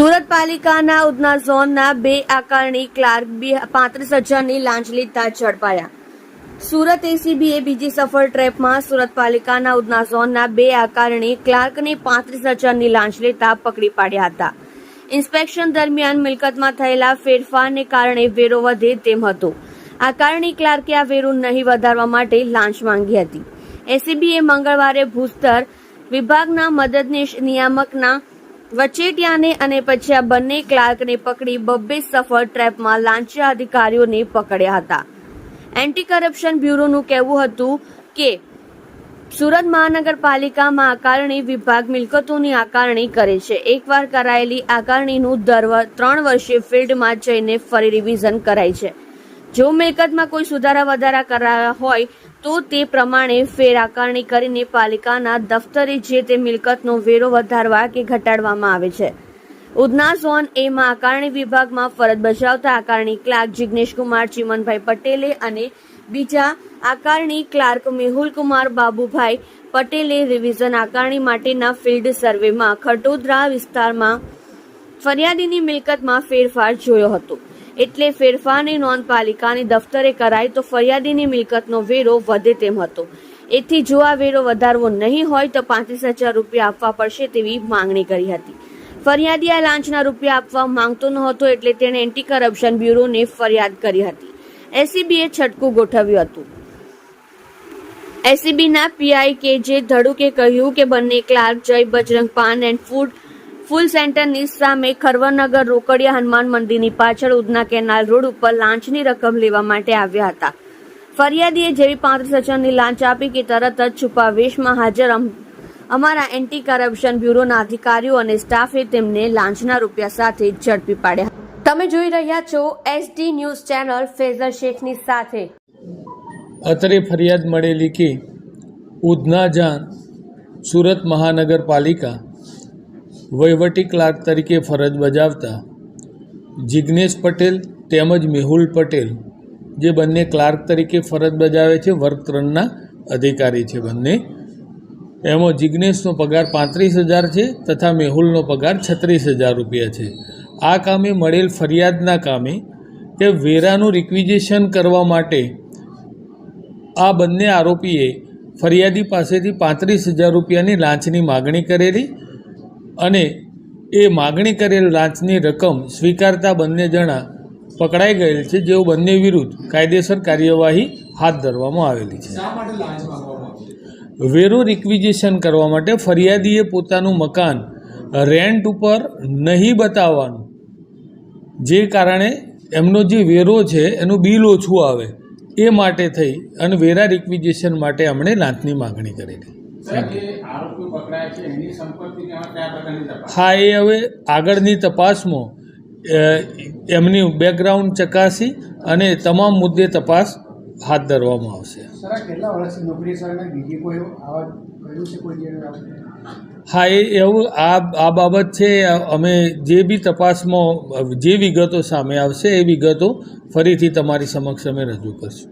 સુરત પાલિકાના ઉધના ઝોનના બે આકારણી ક્લાર્ક પાંત્રીસ હજારની લાંચ તાજ ઝડપાયા. સુરત એસીબીએ બીજી સફળ ટ્રેપમાં સુરત પાલિકાના ઉધના ઝોનના બે આકારણી ક્લાર્કને પાંત્રીસ હજારની લાંચ લેતા પકડી પાડ્યા હતા. ઇન્સ્પેક્શન દરમિયાન મિલકતમાં થયેલા ફેરફારને કારણે વેરો વધે તેમ હતો. આકારણી ક્લાર્કે આ વેરો નહીં વધારવા માટે લાંચ માંગી હતી. એસીબીએ મંગળવારે ભૂસ્તર વિભાગના મદદનીશ નિયામકના વચેટિયાને અને પછી આ બંને ક્લાર્કને પકડી બબ્બે સફળ ટ્રેપમાં લાંચિયા અધિકારીઓને પકડ્યા હતા. એન્ટી કરપ્શન બ્યુરોનું કહેવું હતું કે, સુરત મહાનગરપાલિકામાં આકારણી વિભાગ મિલકતોની આકારણી કરે છે. એકવાર કરાયેલી આકારણીનું દર ત્રણ વર્ષે ફિલ્ડમાં જઈને ફરી રિવિઝન કરાય છે. જો મિલકતમાં કોઈ સુધારા વધારા કરાયા હોય, તો તે પ્રમાણે ફેર આકારણી કરીને પાલિકાના દફતરે જે તે મિલકતનો વેરો વધારવા કે ઘટાડવામાં આવે છે. ઉધના ઝોન એમાં આકારણી વિભાગમાં ફરજ બજાવતા આકારણી ક્લાર્ક જિગ્નેશ કુમાર, ચિમનભાઈ પટેલે અને બીજા આકારણી ક્લાર્ક મેહુલ કુમાર બાબુભાઈ પટેલે રિવિઝન આકારણી માટેના ફિલ્ડ સર્વેમાં ખટોદરા વિસ્તારમાં ફરિયાદીની મિલકતમાં ફેરફાર જોયો હતો. એટલે ફેરફારની નોંધ પાલિકાની દફતરે કરાય તો ફરિયાદીની મિલકતનો વેરો વધે તેમ હતો. એથી જો આ વેરો વધારવો નહીં હોય તો પાંત્રીસ હજાર રૂપિયા આપવા પડશે તેવી માંગણી કરી હતી. ફરિયાદી આ લાંચના રૂપિયા આપવા માંગતો ન હતો એટલે તેણે એન્ટી કરપ્શન બ્યુરોને ફરિયાદ કરી હતી. એસીબીએ છટકું ગોઠવ્યું હતું. એસીબીના પીઆઈ કે જે ધડુકે કહ્યું કે બંને clerk Jay Bajrang Paan and food ફૂલ સેન્ટરની સામે ખરવનગર રોકડિયા હનુમાન મંદિરની પાછળ ઉધના કેનાલ રોડ ઉપર લાંચની રકમ લેવા માટે આવ્યા હતા. ફરિયાદીએ જેવી પાંત્રીસ હજારની લાંચ આપી કે તરત જ છુપા વેશમાં હાજર અમ- અમારા એન્ટી કરપ્શન બ્યુરોના અધિકારીઓ અને સ્ટાફે તેમને લાંચના રૂપિયા સાથે ઝડપી પાડ્યા. તમે જોઈ રહ્યા છો એસડી ન્યૂઝ ચેનલ ફેઝર શેખની સાથે. અત્રે ફરિયાદ મળેલી કે ઉધના જાન સુરત મહાનગરપાલિકા વહીવટી ક્લાર્ક તરીકે ફરજ બજાવતા જિગ્નેશ પટેલ તેમજ મેહુલ પટેલ, જે બંને ક્લાર્ક તરીકે ફરજ બજાવે છે વર્ગ ત્રણના અધિકારી છે બંને. એમાં જિગ્નેશનો પગાર પાંત્રીસ હજાર છે તથા મેહુલનો પગાર છત્રીસ હજાર રૂપિયા છે. આ કામે મળેલ ફરિયાદના કામે કે વેરાનું રિક્વિઝેશન કરવા માટે આ બંને આરોપીએ ફરિયાદી પાસેથી પાંત્રીસ હજાર રૂપિયાની લાંચની માગણી કરેલી અને એ માગણી કરેલ લાંચની રકમ સ્વીકારતા બંને જણા પકડાઈ ગયેલ છે જેઓ બંને વિરુદ્ધ કાયદેસર કાર્યવાહી હાથ ધરવામાં આવેલી છે. વેરો રિક્વિઝિશન કરવા માટે ફરિયાદીએ પોતાનું મકાન રેન્ટ ઉપર નહીં બતાવવાનું. જે કારણે એમનો જે વેરો છે એનું બિલ ઓછું આવે. એ માટે થઈ અને વેરા રિક્વિઝિશન માટે એમણે લાંચની માગણી કરેલી. હા એ હવે આગળની તપાસમાં એમની બેકગ્રાઉન્ડ ચકાસી અને તમામ મુદ્દે તપાસ હાથ ધરવામાં આવશે. સર આ કેટલા વર્ષથી નોકરી સર અને બીજી કોઈ આવા કર્યું છે કોઈ જે હા એ એવું આ આ બાબત છે અમે જે બી તપાસમાં જે વિગતો સામે આવશે એ વિગતો ફરીથી તમારી સમક્ષ અમે રજૂ કરશું.